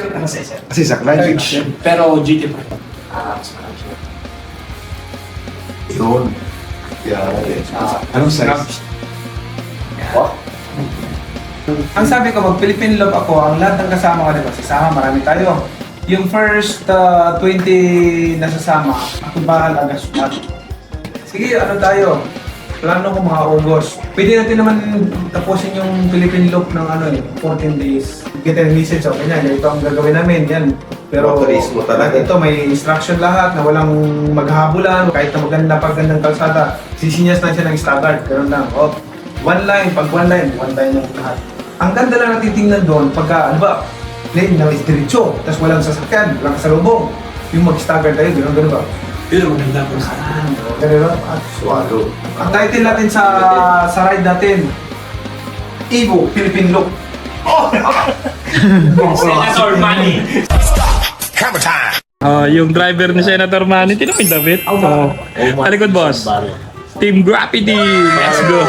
Kasi sa clutch. Pero GT pa rin. Yun. Yeah. Anong size? What? Ang sabi ko, mag Philippine Love ako, ang lahat ng kasama ko, di ba? Sasama, marami tayo. Yung first uh, 20 na sasama, ako bahala, gasulat. Sige, ano tayo? Plano ko mga August. Pwede natin naman tapusin yung Philippine Loop ng ano eh, 14 days. Get a message, okay na, ito ang gagawin namin, yan. Pero Motorismo talaga. ito may instruction lahat na walang maghabulan, kahit na maganda pagandang kalsada, sisinyas na siya ng staggered, ganun lang. Oh, one line, pag one line, one line yung lahat. Ang ganda lang natitingnan doon, pagka, ano ba, lane na is diretso, tapos walang sasakyan, walang kasalubong. Yung mag-stagger tayo, gano'n, gano'n ba? Yun, maganda po sa Ganun ba? At Swallow. ang title natin sa sa ride natin, Evo Philippine Look. Senator Manny. Oh, yung driver ni Senator Manny, mo yung damit. Oh. Talikod, boss. Team Graffiti. Let's go.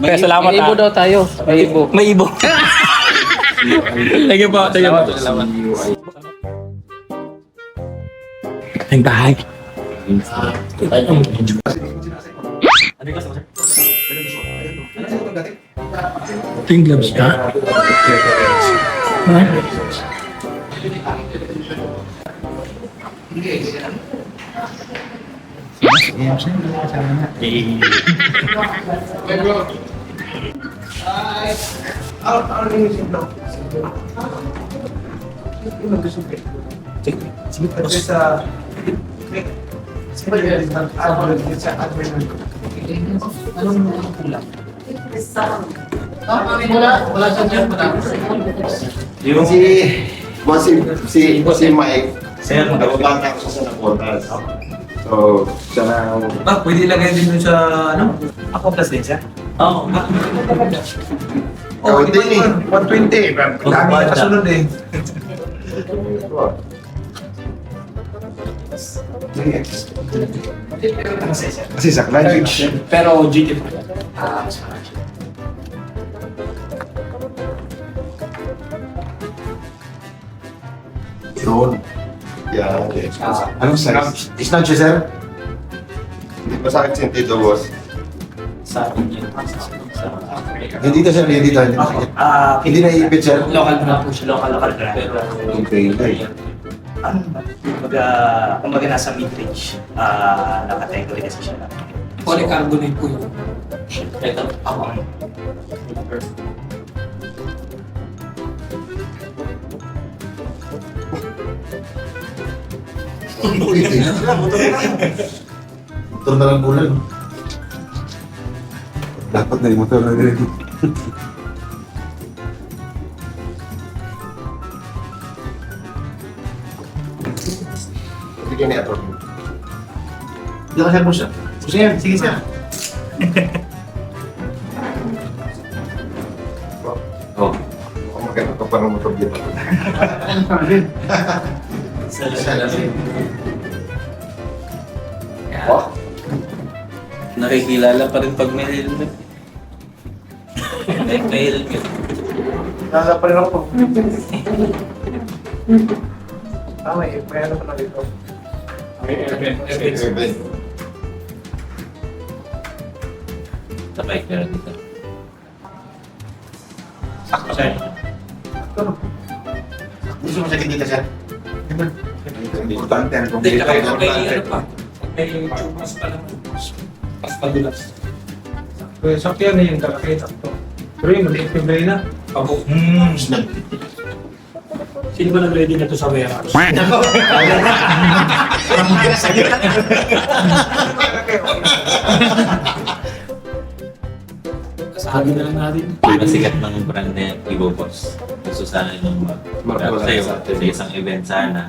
Kaya salamat May ibo ah. daw tayo. May ibo. May ibo. Thank you po. Thank you po. Salamat. Ang bahay. Ito yung gloves ka? Ha? Kasi sa sa admin Yung si... Si... Si... Si Mike. Sir, nagpapakita ko sa nakotas. So, siya na... Ah, pwede ilagay din dun sa ano? Ako plus din siya? Oo. Oh, Oh, di ba hindi. yun? 120. Dami na kasunod eh. Kasi sa clutch. Pero GT pa rin. Yun. Yeah. Anong size? Snatch siya, sir? Hindi ba sa akin sentido, boss? Sa akin yun. Hindi dito, sir. Hindi dito. Hindi na Ah, Hindi na ipit, sir. Local brand po siya. Local, local brand. Pero, Okay, okay. Ano ba? Kumbaga, kumbaga nasa mid-range ah na category kasi siya. Polycarbonate po yun. Ito, ako. Motor na lang bulan. Dapat na yung motor na rin. Hindi ka sir mo siya. Sige, sige sir. Oh. Kung maganda ka pa ng motor dito. Oh. Nakikilala pa rin pag may helmet. may, may helmet. Nasa pa rin ako. Tama eh, may ano pa na dito. Sabay ka dito. Sakto sir. Gusto mo sakit dito sir? Importante ang Hindi, kaya may ano pa. May tubos pa lang. Pas padulas. Kaya sakto yan eh, yung kalaki. Sakto. Pero yung maliit yung brain na. Ako. Hmm. Sino ba nag-ready na to sa warehouse? Sabi na lang natin. Ang sikat ng brand na yan, Ibo Boss. Gusto sana yung Marco mag sa'yo lang sa sa isang event sana.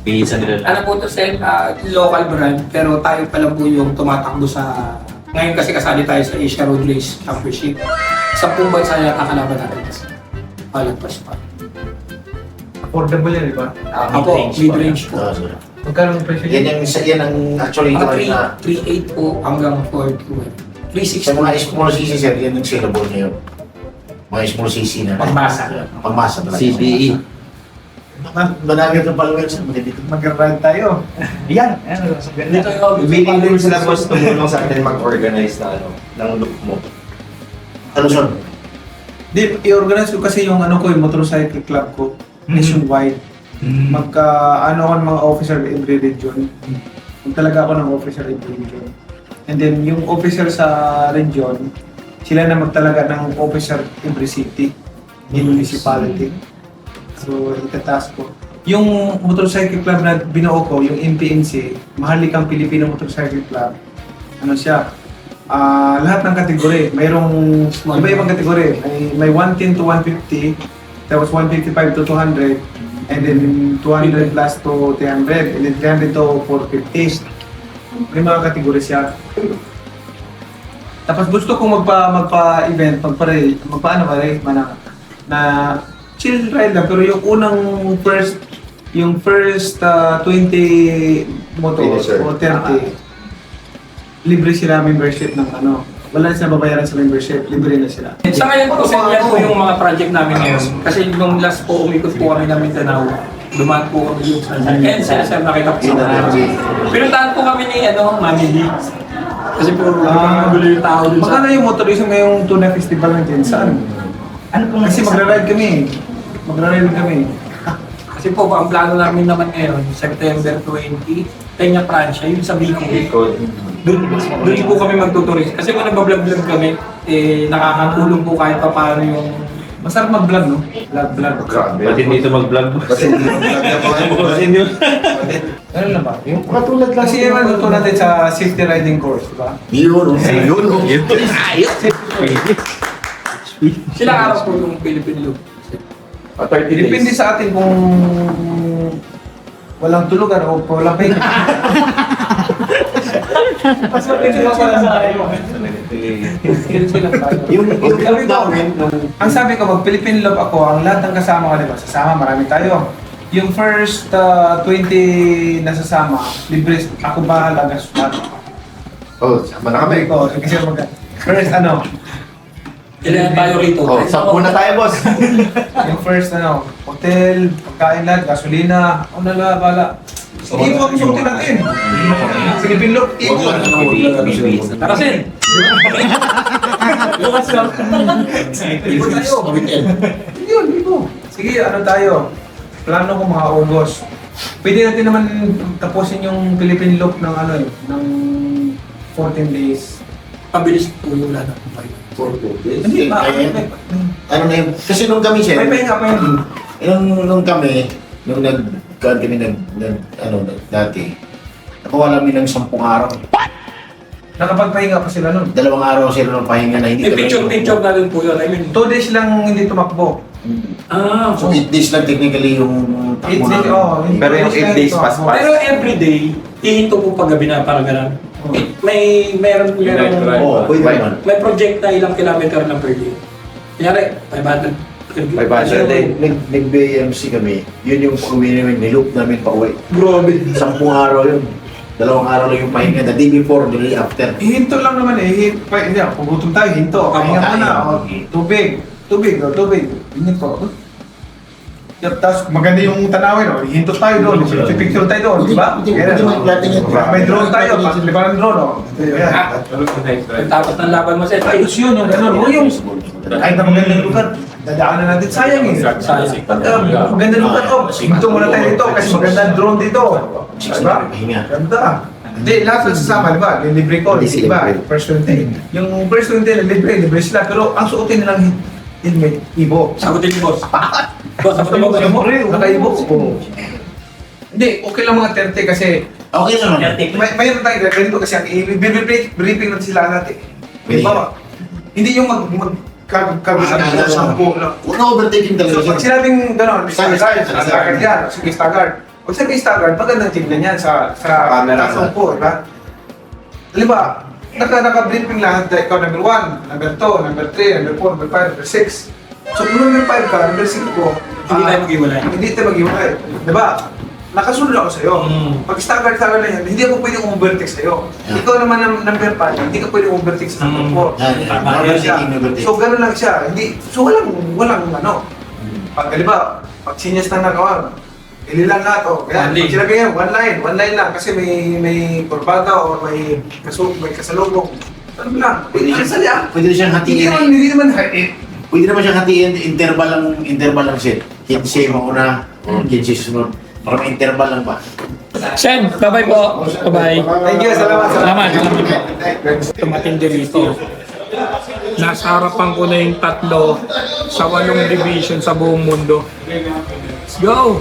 Bihisan nila Ano lang. po to sir, ah, local brand, pero tayo pa lang po yung tumatakbo sa... Ngayon kasi kasali tayo sa Asia Road Race Championship. Sa buong bansa yata kalaban natin kasi. Palagpas pa. Affordable yan, di ba? Uh, ako, mid-range po. Magkano ang presyo Yan niya? yung yan ang actually ito Mga na 3 3.8 po hanggang 4 sa 360. mga small CC sir, yan yung saleable ngayon. Mga small CC na. Pagmasa. Pagmasa talaga. CBE. Managit ng followers. Magandito. Mag-ride tayo. Yan. Yan. Sa ganda. Dito yung Willing din sila boss tumulong sa atin mag-organize na ano, ng look mo. Ano son? Di, i-organize ko kasi yung ano ko, yung motorcycle club ko, nationwide. Magka, ano ako ng mga officer every region. Kung talaga ako ng officer every region. And then, yung officer sa region, sila na magtalaga ng officer every city, in municipality. So, itatask ko. Yung motorcycle club na binuo ko, yung MPNC, Mahalikang Pilipino Motorcycle Club, ano siya, ah lahat ng kategory, mayroong iba-ibang kategory. May, may 110 to 150, tapos 155 to 200, and then 200 plus to 300, and then 300 to 450. May mga kategory siya. Tapos gusto kong magpa magpa-event, magpa-race, magpa-ano ba man na, chill ride lang pero yung unang first yung first ah, 20 motor Finisher. o 30 libre sila membership ng ano wala na sila babayaran sa membership libre na sila Sa ngayon po, sir, yan po yung mga project namin ngayon. Kasi nung last po, umikot po kami ng Mindanao. Dumaan po kami yung sa And sir, sir, nakita po sa mga. Pinuntahan po kami ni, ano, Mami D. Kasi po, Ah. gulo yung tao dun magkano sa... yung motorism ngayong tuna festival natin saan? Ano pong kasi magra-ride kami magra-ride kami Kasi po, ang plano namin naman ngayon, September 20, Peña Francia, yun sa Bicol. Doon, doon po kami magtuturis. Kasi kung nagbablog-vlog kami, eh, nakakatulong po kahit pa paano yung... masarap mag-vlog no? vlog vlog Grabe. Ba't hindi ito mag-vlog? Kasi hindi mo Kasi hindi ano lang ba? yung Katulad lang. kasi yung ano natin sa safety riding course di ba? Yun, oh. yun. oh. Sila araw po yung Philippine Loop. Ah, 30 days. Depende sa atin kung walang tulugan o walang pahinga. Mas mapindi ka pala sa tayo. Yung yung group namin, Ang sabi ko, mag Philippine Love ako, ang lahat ng kasama ko, di ba? Sasama, marami tayo. Yung first uh, 20 na sasama, libre, ako bahala gastos. Oh, sama na kami. Ko, kasi mag First ano, Ilan tayo rito? Oh, sampu na tayo, boss. yung first ano, hotel, pagkain lahat, gasolina, ano na lang, bala. Sige po ang suotin natin. Philippine Love, ikot. Tara, Sen! Bukas ka. Ikot tayo. Yun, dito. Sige, ano tayo? Plano ko mga August. Pwede natin naman tapusin yung Philippine Loop ng ano eh, ng 14 days. Pabilis po yung lahat ng tayo. Hindi ba? Kaya- May ano na yun, kasi nung kami siya, may pahinga pa yun. nung, nung kami, nung nag, kami nag, nag, ano, dati, nakuha namin ng sampung araw. Nakapagpahinga pa sila nun. Dalawang araw sila ng pahinga na hindi May picture-picture na rin po yun. I mean, Two days lang hindi tumakbo. ah, So, eight days lang technically yung Eight takbo days, namin. oh. hindi Pero yung eight days tumakbo. pas-pas. Pero everyday, hihinto po pag gabi na parang ganun. Oh. Eh, May, meron, meron. Oo, pwede naman. may project na ilang kilometer lang per day. Kunyari, 500. Per day. 500. Kasi nag, nag, nag-BMC kami, yun yung uwi namin, niloop namin pa uwi. Grabe. Sampung araw yun. Dalawang araw lang yung pahinga. The day before, the day after. Hinto lang naman eh. Hin- pa- Hindi, kung gutom tayo, hinto. Pahinga Tama, muna. tayo. O, Tubig. Tubig, o, tubig. Hinto. Yep, tapos maganda yung tanawin, o. Hinto tayo doon. Picture tayo doon, di ba? Hindi, Ganun, hindi natin yun. May drone tayo, pag liba ng drone, o. Ayan. Tapos ng laban mo. Ay, Ayos yun, yung gano'n. O yung, kahit na magandang lugar, dadaanan natin. Sayang eh. Sayang. Pag uh, magandang lugar, o. Hinto muna tayo dito kasi magandang drone dito. Diba? Ganda. Hindi, lahat ng sasama, di ba? Yung libre ko, di ba? First 20. Yung first 20 na libre, libre sila. Pero ang suotin nilang helmet, ibo. sagutin mo, boss. Boss, sagutin mo, sagutin mo. Nakaibo. Hindi, okay lang mga 30 kasi Okay naman. may mayroon tayo ganito kasi ang i-briefing briefing natin sila natin. Di ba? Hindi yung mag mag kag kag Ah, ano, sampu lang. Huwag na overtaking talaga So, pag sinabing gano'n, staggered. staggered yan, sige staggered. Pag sabi staggered, magandang tignan yan sa sa Camera. tasong di ba? Di ba, naka, naka-briefing lahat na ikaw number 1, number 2, number 3, number 4, number 5, number 6. So kung number 5 ka, number 6 ko, Hindi ah, tayo mag-iwalay. Hindi tayo mag-iwalay. Di ba? Nakasunod ako sa'yo. Mm. Pag stagger na yan, hindi ako pwedeng overtake sa'yo. Yeah. Ikaw naman ang number 5, hindi ka pwedeng overtake sa number Mm. 4. Yan, yan. Overtaking, overtaking. So, gano'n lang siya. Hindi, so, walang, walang ano. Pag, halimbawa, pag sinyas na nakawan, ililan lahat, o. Kaya, One lane. pag sinabi yan, one line, one line lang. Kasi may, may kurbada o may, kasu, may kasalubong. Ano lang, pwede siya salya. Pwede siyang Hindi hatiin. naman, hindi naman, Pwede naman siyang hatiin, interval lang, interval lang siya. 15 mauna, 15 sunod. Para may interval lang ba? Sen, bye-bye po. Bye-bye. Thank you, salamat. Salamat. Tumatindi rito. Nasa harapan ko na yung tatlo sa walong division sa buong mundo. Let's go!